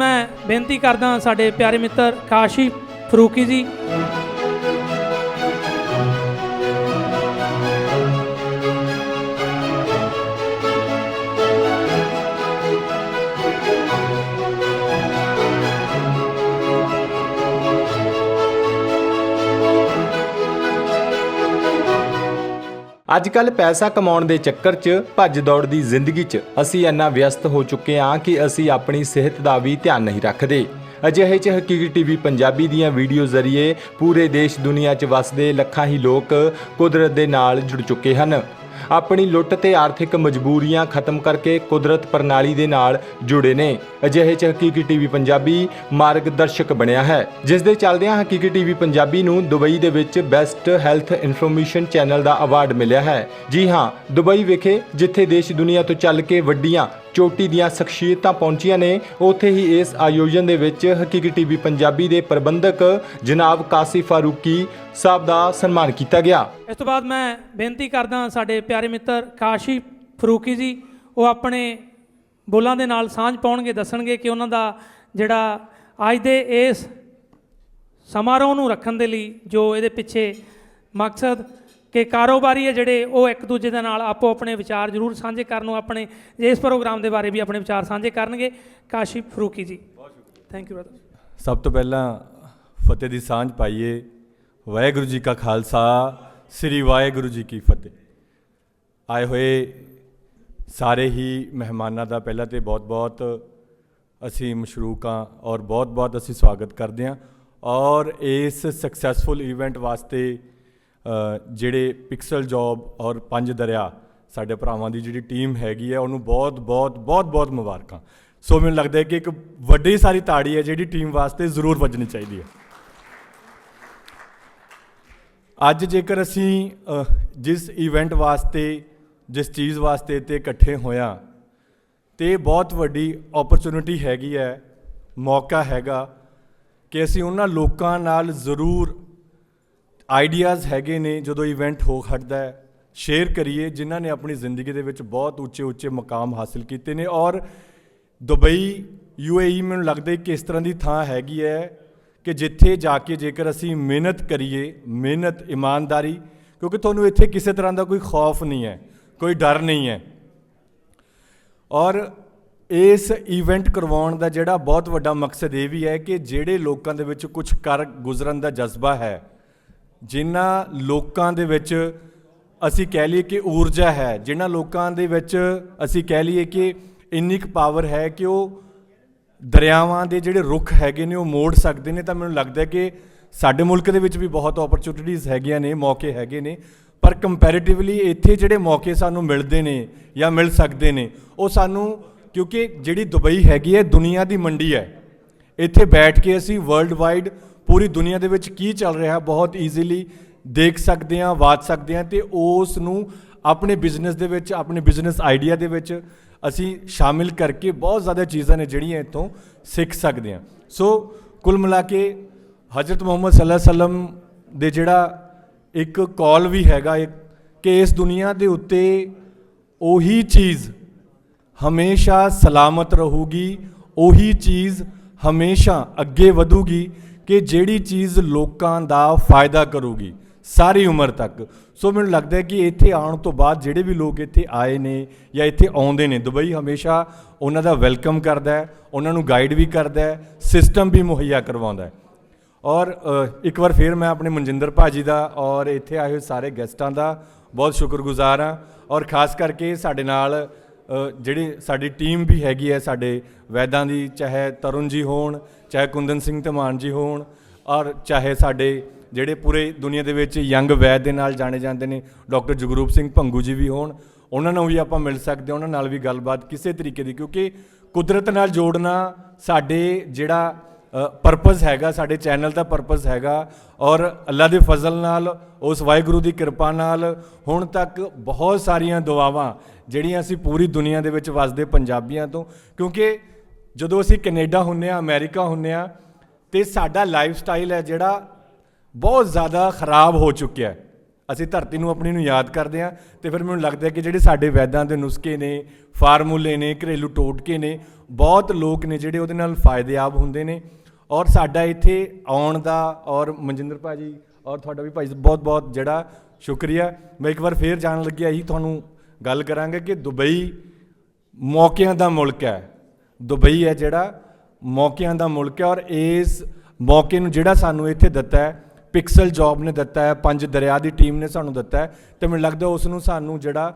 ਮੈਂ ਬੇਨਤੀ ਕਰਦਾ ਸਾਡੇ ਪਿਆਰੇ ਮਿੱਤਰ ਕਾਸ਼ੀ ਫਰੂਕੀ ਜੀ। ਅੱਜ ਕੱਲ ਪੈਸਾ ਕਮਾਉਣ ਦੇ ਚੱਕਰ 'ਚ ਭੱਜ ਦੌੜ ਦੀ ਜ਼ਿੰਦਗੀ 'ਚ ਅਸੀਂ ਇੰਨਾ ਵਿਅਸਤ ਹੋ ਚੁੱਕੇ ਹਾਂ ਕਿ ਅਸੀਂ ਆਪਣੀ ਸਿਹਤ ਦਾ ਵੀ ਧਿਆਨ ਨਹੀਂ ਰੱਖਦੇ। ਅਜਿਹੇ 'ਚ ਹਕੀਕੀ ਟੀਵੀ ਪੰਜਾਬੀ ਦੀਆਂ ਵੀਡੀਓ ਜ਼ਰੀਏ ਪੂਰੇ ਦੇਸ਼ ਦੁਨੀਆ 'ਚ ਵਸਦੇ ਲੱਖਾਂ ਹੀ ਲੋਕ ਕੁਦਰਤ ਦੇ ਨਾਲ ਜੁੜ ਚੁੱਕੇ ਹਨ। ਆਪਣੀ ਲੁੱਟ ਤੇ ਆਰਥਿਕ ਮਜਬੂਰੀਆਂ ਖਤਮ ਕਰਕੇ ਕੁਦਰਤ ਪ੍ਰਣਾਲੀ ਦੇ ਨਾਲ ਜੁੜੇ ਨੇ। ਅਜਿਹੇ 'ਚ ਹਕੀਕੀ ਟੀਵੀ ਪੰਜਾਬੀ ਮਾਰਗਦਰਸ਼ਕ ਬਣਿਆ ਹੈ। ਜਿਸ ਦੇ ਚੱਲਦਿਆਂ ਹਕੀਕੀ ਟੀਵੀ ਪੰਜਾਬੀ ਨੂੰ ਦੁਬਈ ਦੇ ਵਿੱਚ ਬੈਸਟ ਹੈਲਥ ਇਨਫੋਰਮੇਸ਼ਨ ਚੈਨਲ ਦਾ ਅਵਾਰਡ ਮਿਲਿਆ ਹੈ। ਜੀ ਹਾਂ, ਦੁਬਈ ਵਿਖੇ ਜਿੱਥੇ ਦੇਸ਼ ਦੁਨੀਆ ਤੋਂ ਚੱਲ ਕੇ ਵੱਡੀਆਂ ਚੋਟੀ ਦੀਆਂ ਸ਼ਖਸੀਅਤਾਂ ਪਹੁੰਚੀਆਂ ਨੇ। ਉੱਥੇ ਹੀ ਇਸ ਆਯੋਜਨ ਦੇ ਵਿੱਚ ਹਕੀਕੀ ਟੀਵੀ ਪੰਜਾਬੀ ਦੇ ਪ੍ਰਬੰਧਕ ਜਨਾਬ ਕਾਸੀ ਫਾਰੂਕੀ ਸਾਹਿਬ ਦਾ ਸਨਮਾਨ ਕੀਤਾ ਗਿਆ। ਇਸ ਤੋਂ ਬਾਅਦ ਮੈਂ ਬੇਨਤੀ ਕਰਦਾ ਸਾਡੇ ਪਿਆਰੇ ਮਿੱਤਰ ਕਾਸ਼ੀ ਫਰੂਕੀ ਜੀ, ਉਹ ਆਪਣੇ ਬੋਲਾਂ ਦੇ ਨਾਲ ਸਾਂਝ ਪਾਉਣਗੇ, ਦੱਸਣਗੇ ਕਿ ਉਹਨਾਂ ਦਾ ਜਿਹੜਾ ਅੱਜ ਦੇ ਇਸ ਸਮਾਰੋਹ ਨੂੰ ਰੱਖਣ ਦੇ ਲਈ ਜੋ ਇਹਦੇ ਪਿੱਛੇ ਮਕਸਦ ਕਿ ਕਾਰੋਬਾਰੀ ਹੈ ਜਿਹੜੇ ਉਹ ਇੱਕ ਦੂਜੇ ਦੇ ਨਾਲ ਆਪੋ ਆਪਣੇ ਵਿਚਾਰ ਜ਼ਰੂਰ ਸਾਂਝੇ ਕਰਨ ਨੂੰ ਆਪਣੇ, ਇਸ ਪ੍ਰੋਗਰਾਮ ਦੇ ਬਾਰੇ ਵੀ ਆਪਣੇ ਵਿਚਾਰ ਸਾਂਝੇ ਕਰਨਗੇ। ਕਾਸ਼ੀ ਫਰੂਕੀ ਜੀ। ਬਹੁਤ ਥੈਂਕ ਯੂ ਬ੍ਰਦਰ ਸਭ ਤੋਂ ਪਹਿਲਾਂ ਫਤਿਹ ਦੀ ਸਾਂਝ ਪਾਈਏ। ਵਾਹਿਗੁਰੂ ਜੀ ਕਾ ਖਾਲਸਾ, ਸ੍ਰੀ ਵਾਹਿਗੁਰੂ ਜੀ ਕੀ ਫਤਿਹ। ਆਏ ਹੋਏ ਸਾਰੇ ਹੀ ਮਹਿਮਾਨਾਂ ਦਾ ਪਹਿਲਾਂ ਤੇ ਬਹੁਤ-ਬਹੁਤ ਅਸੀਂ ਮਸ਼ਰੂਕਾਂ ਔਰ ਬਹੁਤ-ਬਹੁਤ ਅਸੀਂ ਸਵਾਗਤ ਕਰਦੇ ਹਾਂ। ਔਰ ਇਸ ਸਕਸੈਸਫੁਲ ਇਵੈਂਟ ਵਾਸਤੇ ਜਿਹੜੇ ਪਿਕਸਲ ਜੌਬ ਔਰ ਪੰਜ ਦਰਿਆ ਸਾਡੇ ਭਰਾਵਾਂ ਦੀ ਜਿਹੜੀ ਟੀਮ ਹੈਗੀ ਹੈ, ਉਹਨੂੰ ਬਹੁਤ-ਬਹੁਤ ਬਹੁਤ-ਬਹੁਤ ਮੁਬਾਰਕਾਂ। ਸੋ ਮੈਨੂੰ ਲੱਗਦਾ ਹੈ ਕਿ ਇੱਕ ਵੱਡੀ ਸਾਰੀ ਤਾੜੀ ਹੈ ਜਿਹੜੀ ਟੀਮ ਵਾਸਤੇ ਜ਼ਰੂਰ ਵੱਜਣੀ ਚਾਹੀਦੀ ਹੈ। ਅੱਜ ਜੇਕਰ ਅਸੀਂ ਜਿਸ ਇਵੈਂਟ ਵਾਸਤੇ, ਜਿਸ ਚੀਜ਼ ਵਾਸਤੇ ਤੇ ਇਕੱਠੇ ਹੋਇਆ, ਤੇ ਇਹ ਬਹੁਤ ਵੱਡੀ ਓਪਰਚੁਨਿਟੀ ਹੈਗੀ ਹੈ, ਮੌਕਾ ਹੈਗਾ ਕਿ ਅਸੀਂ ਉਹਨਾਂ ਲੋਕਾਂ ਨਾਲ ਜ਼ਰੂਰ ਆਈਡੀਆਜ਼ ਹੈਗੇ ਨੇ ਜਦੋਂ ਇਵੈਂਟ ਹੋ ਖੜਦਾ ਹੈ। ਸ਼ੇਅਰ ਕਰੀਏ, ਜਿਨ੍ਹਾਂ ਨੇ ਆਪਣੀ ਜ਼ਿੰਦਗੀ ਦੇ ਵਿੱਚ ਬਹੁਤ ਉੱਚੇ ਉੱਚੇ ਮਕਾਮ ਹਾਸਿਲ ਕੀਤੇ ਨੇ। ਔਰ ਦੁਬਈ ਯੂਏਈ ਮੈਨੂੰ ਲੱਗਦਾ ਕਿ ਇਸ ਤਰ੍ਹਾਂ ਦੀ ਥਾਂ ਹੈਗੀ ਹੈ ਕਿ ਜਿੱਥੇ ਜਾ ਕੇ ਜੇਕਰ ਅਸੀਂ ਮਿਹਨਤ ਕਰੀਏ, ਮਿਹਨਤ, ਇਮਾਨਦਾਰੀ, ਕਿਉਂਕਿ ਤੁਹਾਨੂੰ ਇੱਥੇ ਕਿਸੇ ਤਰ੍ਹਾਂ ਦਾ ਕੋਈ ਖੌਫ ਨਹੀਂ ਹੈ, ਕੋਈ ਡਰ ਨਹੀਂ ਹੈ। ਔਰ ਇਸ ਇਵੈਂਟ ਕਰਵਾਉਣ ਦਾ ਜਿਹੜਾ ਬਹੁਤ ਵੱਡਾ ਮਕਸਦ ਇਹ ਵੀ ਹੈ ਕਿ ਜਿਹੜੇ ਲੋਕਾਂ ਦੇ ਵਿੱਚ ਕੁਝ ਕਰ ਗੁਜ਼ਰਨ ਦਾ ਜਜ਼ਬਾ ਹੈ ਜਿਨ੍ਹਾਂ ਲੋਕਾਂ ਦੇ ਵਿੱਚ ਅਸੀਂ ਕਹਿ ਲਈਏ ਕਿ ਊਰਜਾ ਹੈ, ਜਿਨ੍ਹਾਂ ਲੋਕਾਂ ਦੇ ਵਿੱਚ ਅਸੀਂ ਕਹਿ ਲਈਏ ਕਿ ਇੰਨੀ ਕੁ ਪਾਵਰ ਹੈ ਕਿ ਉਹ ਦਰਿਆਵਾਂ ਦੇ ਜਿਹੜੇ ਰੁੱਖ ਹੈਗੇ ਨੇ ਉਹ ਮੋੜ ਸਕਦੇ ਨੇ, ਤਾਂ ਮੈਨੂੰ ਲੱਗਦਾ ਕਿ ਸਾਡੇ ਮੁਲਕ ਦੇ ਵਿੱਚ ਵੀ ਬਹੁਤ ਓਪਰਚੁਨਿਟੀਆਂ ਹੈਗੀਆਂ ਨੇ, ਮੌਕੇ ਹੈਗੇ ਨੇ। ਪਰ ਕੰਪੈਰੀਟਿਵਲੀ ਇੱਥੇ ਜਿਹੜੇ ਮੌਕੇ ਸਾਨੂੰ ਮਿਲਦੇ ਨੇ ਜਾਂ ਮਿਲ ਸਕਦੇ ਨੇ, ਉਹ ਸਾਨੂੰ ਕਿਉਂਕਿ ਜਿਹੜੀ ਦੁਬਈ ਹੈਗੀ ਹੈ, ਦੁਨੀਆ ਦੀ ਮੰਡੀ ਹੈ। ਇੱਥੇ ਬੈਠ ਕੇ ਅਸੀਂ ਵਰਲਡ ਵਾਈਡ ਪੂਰੀ ਦੁਨੀਆ ਦੇ ਵਿੱਚ ਕੀ ਚੱਲ ਰਿਹਾ ਬਹੁਤ ਈਜ਼ੀਲੀ ਦੇਖ ਸਕਦੇ ਹਾਂ, ਵਾਚ ਸਕਦੇ ਹਾਂ ਤੇ ਉਸ ਨੂੰ ਆਪਣੇ ਬਿਜ਼ਨਸ ਦੇ ਵਿੱਚ, ਆਪਣੇ ਬਿਜ਼ਨਸ ਆਈਡੀਆ ਦੇ ਵਿੱਚ ਅਸੀਂ ਸ਼ਾਮਿਲ ਕਰਕੇ ਬਹੁਤ ਜ਼ਿਆਦਾ ਚੀਜ਼ਾਂ ਨੇ ਜਿਹੜੀਆਂ ਇੱਥੋਂ ਸਿੱਖ ਸਕਦੇ ਹਾਂ। ਸੋ ਕੁੱਲ ਮਿਲਾ ਕੇ ਹਜ਼ਰਤ ਮੁਹੰਮਦ ਸੱਲੱਲਾਹੁ ਅਲੈਹਿ ਵਸੱਲਮ ਦੇ ਜਿਹੜਾ ਇੱਕ ਕਾਲ ਵੀ ਹੈਗਾ ਇੱਕ ਕਿ ਇਸ ਦੁਨੀਆ ਦੇ ਉੱਤੇ ਉਹੀ ਚੀਜ਼ ਹਮੇਸ਼ਾ ਸਲਾਮਤ ਰਹੂਗੀ, ਉਹੀ ਚੀਜ਼ ਹਮੇਸ਼ਾ ਅੱਗੇ ਵਧੂਗੀ। ਕਿ ਜਿਹੜੀ ਚੀਜ਼ ਲੋਕਾਂ ਦਾ ਫਾਇਦਾ ਕਰੂਗੀ ਸਾਰੀ ਉਮਰ ਤੱਕ। ਸੋ ਮੈਨੂੰ ਲੱਗਦਾ ਹੈ ਕਿ ਇੱਥੇ ਆਉਣ ਤੋਂ ਬਾਅਦ ਜਿਹੜੇ ਵੀ ਲੋਕ ਇੱਥੇ ਆਏ ਨੇ ਜਾਂ ਇੱਥੇ ਆਉਂਦੇ ਨੇ, ਦੁਬਈ ਹਮੇਸ਼ਾ ਉਹਨਾਂ ਦਾ ਵੈਲਕਮ ਕਰਦਾ ਹੈ, ਉਹਨਾਂ ਨੂੰ ਗਾਈਡ ਵੀ ਕਰਦਾ ਹੈ ਸਿਸਟਮ ਵੀ ਮੁਹੱਈਆ ਕਰਵਾਉਂਦਾ ਹੈ। ਔਰ ਇੱਕ ਵਾਰ ਫਿਰ ਮੈਂ ਆਪਣੇ ਮਨਜਿੰਦਰ ਭਾਜੀ ਦਾ ਔਰ ਇੱਥੇ ਆਏ ਹੋਏ ਸਾਰੇ ਗੈਸਟਾਂ ਦਾ ਬਹੁਤ ਸ਼ੁਕਰਗੁਜ਼ਾਰ ਹਾਂ। ਔਰ ਖਾਸ ਕਰਕੇ ਸਾਡੇ ਨਾਲ ਜਿਹੜੀ ਸਾਡੀ ਟੀਮ ਵੀ ਹੈਗੀ ਹੈ, ਸਾਡੇ ਵੈਦਾਂ ਦੀ ਚਾਹੇ ਤਰੁਣ ਜੀ ਹੋਣ ਚਾਹੇ ਕੁੰਦਨ ਸਿੰਘ ਧਮਾਨ ਜੀ ਹੋਣ, ਔਰ ਚਾਹੇ ਸਾਡੇ ਜਿਹੜੇ ਪੂਰੇ ਦੁਨੀਆ ਦੇ ਵਿੱਚ ਯੰਗ ਵੈਦ ਦੇ ਨਾਲ ਜਾਣੇ ਜਾਂਦੇ ਨੇ, ਡਾਕਟਰ ਜਗਰੂਪ ਸਿੰਘ ਭੰਗੂ ਜੀ ਵੀ ਹੋਣ, ਉਹਨਾਂ ਨੂੰ ਵੀ ਆਪਾਂ ਮਿਲ ਸਕਦੇ ਹਾਂ, ਉਹਨਾਂ ਨਾਲ ਵੀ ਗੱਲਬਾਤ ਕਿਸੇ ਤਰੀਕੇ ਦੀ, ਕਿਉਂਕਿ ਕੁਦਰਤ ਨਾਲ ਜੋੜਨਾ ਸਾਡੇ ਜਿਹੜਾ ਪਰਪਸ ਹੈਗਾ, ਸਾਡੇ ਚੈਨਲ ਦਾ ਪਰਪਸ ਹੈਗਾ, ਔਰ ਅੱਲਾ ਦੇ ਫਜ਼ਲ ਨਾਲ, ਉਸ ਵਾਹਿਗੁਰੂ ਦੀ ਕਿਰਪਾ ਨਾਲ, ਹੁਣ ਤੱਕ ਬਹੁਤ ਸਾਰੀਆਂ ਦੁਆਵਾਂ, ਜਿਹੜੀਆਂ ਅਸੀਂ ਪੂਰੀ ਦੁਨੀਆ ਦੇ ਵਿੱਚ ਵਸਦੇ ਪੰਜਾਬੀਆਂ ਤੋਂ, ਕਿਉਂਕਿ ਜਦੋਂ ਅਸੀਂ ਕੈਨੇਡਾ ਹੁੰਨੇ ਆ, ਅਮਰੀਕਾ ਹੁੰਨੇ ਆ, ਤੇ ਸਾਡਾ ਲਾਈਫ ਸਟਾਈਲ ਹੈ ਜਿਹੜਾ ਬਹੁਤ ਜ਼ਿਆਦਾ ਖਰਾਬ ਹੋ ਚੁੱਕਿਆ ਹੈ। ਅਸੀਂ ਧਰਤੀ ਨੂੰ ਆਪਣੀ ਨੂੰ ਯਾਦ ਕਰਦੇ ਹਾਂ ਤੇ ਫਿਰ ਮੈਨੂੰ ਲੱਗਦਾ ਕਿ ਜਿਹੜੇ ਸਾਡੇ ਵੈਦਾਂ ਦੇ ਨੁਸਖੇ ਨੇ, ਫਾਰਮੂਲੇ ਨੇ, ਘਰੇਲੂ ਟੋਟਕੇ ਨੇ, ਬਹੁਤ ਲੋਕ ਨੇ ਜਿਹੜੇ ਉਹਦੇ ਨਾਲ ਫਾਇਦੇਯਾਬ ਹੁੰਦੇ ਨੇ। ਔਰ ਸਾਡਾ ਇੱਥੇ ਆਉਣ ਦਾ, ਔਰ ਮਨਜਿੰਦਰ ਭਾਜੀ, ਔਰ ਤੁਹਾਡਾ ਵੀ ਭਾਈ ਬਹੁਤ ਬਹੁਤ ਜਿਹੜਾ ਸ਼ੁਕਰੀਆ। ਮੈਂ ਇੱਕ ਵਾਰ ਫੇਰ ਜਾਣ ਲੱਗਿਆ, ਇਹੀ ਤੁਹਾਨੂੰ ਗੱਲ ਕਰਾਂਗਾ ਕਿ ਦੁਬਈ ਮੌਕਿਆਂ ਦਾ ਮੁਲਕ ਹੈ। ਦੁਬਈ ਹੈ ਜਿਹੜਾ ਮੌਕਿਆਂ ਦਾ ਮੁਲਕ ਹੈ ਔਰ ਇਸ ਮੌਕੇ ਨੂੰ ਜਿਹੜਾ ਸਾਨੂੰ ਇੱਥੇ ਦਿੱਤਾ ਹੈ, ਪਿਕਸਲ ਜੌਬ ਨੇ ਦਿੱਤਾ ਹੈ, ਪੰਜ ਦਰਿਆ ਦੀ ਟੀਮ ਨੇ ਸਾਨੂੰ ਦਿੱਤਾ ਹੈ ਤੇ ਮੈਨੂੰ ਲੱਗਦਾ ਉਸ ਨੂੰ ਸਾਨੂੰ ਜਿਹੜਾ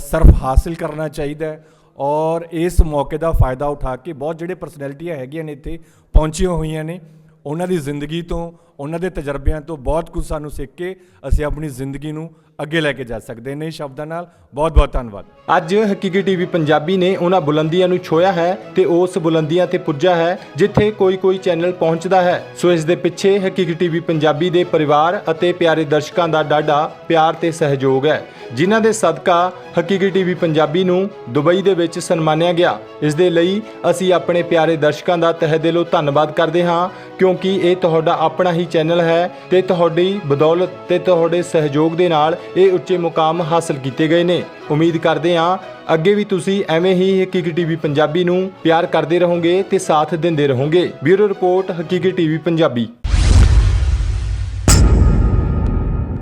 ਸਰਫ ਹਾਸਿਲ ਕਰਨਾ ਚਾਹੀਦਾ ਹੈ ਔਰ ਇਸ ਮੌਕੇ ਦਾ ਫਾਇਦਾ ਉਠਾ ਕੇ ਬਹੁਤ ਜਿਹੜੇ ਪਰਸਨੈਲਿਟੀਆਂ ਹੈਗੀਆਂ ਨੇ ਇੱਥੇ ਪਹੁੰਚੀਆਂ ਹੋਈਆਂ ਨੇ, ਉਹਨਾਂ ਦੀ ਜ਼ਿੰਦਗੀ ਤੋਂ ਉਹਨਾਂ ਦੇ ਤਜਰਬਿਆਂ ਤੋਂ ਬਹੁਤ ਕੁਝ ਸਾਨੂੰ ਸਿੱਖ ਕੇ ਅਸੀਂ ਆਪਣੀ ਜ਼ਿੰਦਗੀ ਨੂੰ ਅੱਗੇ ਲੈ ਕੇ ਜਾ ਸਕਦੇ ਨੇ ਸ਼ਬਦਾਂ ਨਾਲ। ਬਹੁਤ ਬਹੁਤ ਧੰਨਵਾਦ। ਅੱਜ ਹਕੀਕੀ ਟੀਵੀ ਪੰਜਾਬੀ ਨੇ ਉਹਨਾਂ ਬੁਲੰਦੀਆਂ ਨੂੰ ਛੋਇਆ ਹੈ ਤੇ ਉਸ ਬੁਲੰਦੀਆਂ ਤੇ ਪੁੱਜਾ ਹੈ ਜਿੱਥੇ ਕੋਈ ਕੋਈ ਚੈਨਲ ਪਹੁੰਚਦਾ ਹੈ। ਸੋ ਇਸ ਦੇ ਪਿੱਛੇ ਹਕੀਕੀ ਟੀਵੀ ਪੰਜਾਬੀ ਦੇ ਪਰਿਵਾਰ ਅਤੇ ਪਿਆਰੇ ਦਰਸ਼ਕਾਂ ਦਾ ਡਾਢਾ ਪਿਆਰ ਤੇ ਸਹਿਯੋਗ ਹੈ, ਜਿਨ੍ਹਾਂ ਦੇ ਸਦਕਾ ਹਕੀਕੀ ਟੀਵੀ ਪੰਜਾਬੀ ਨੂੰ ਦੁਬਈ ਦੇ ਵਿੱਚ ਸਨਮਾਨਿਆ ਗਿਆ। ਇਸ ਦੇ ਲਈ ਅਸੀਂ ਆਪਣੇ ਪਿਆਰੇ ਦਰਸ਼ਕਾਂ ਦਾ ਤਹਿ ਦਿਲੋਂ ਧੰਨਵਾਦ ਕਰਦੇ ਹਾਂ, ਕਿਉਂਕਿ ਇਹ ਤੁਹਾਡਾ ਆਪਣਾ ਹੀ ਚੈਨਲ ਹੈ ਤੇ ਤੁਹਾਡੀ ਬਦੌਲਤ ਤੇ ਤੁਹਾਡੇ ਸਹਿਯੋਗ ਦੇ ਨਾਲ ਇਹ ਉੱਚੇ ਮੁਕਾਮ ਹਾਸਲ ਕੀਤੇ ਗਏ ਨੇ। ਉਮੀਦ ਕਰਦੇ ਹਾਂ ਅੱਗੇ ਵੀ ਤੁਸੀਂ ਐਵੇਂ ਹੀ ਹਕੀਕੀ ਟੀਵੀ ਪੰਜਾਬੀ ਨੂੰ ਪਿਆਰ ਕਰਦੇ ਰਹੋਗੇ ਤੇ ਸਾਥ ਦਿੰਦੇ ਰਹੋਗੇ। Bureau report Haqiqi TV Punjabi.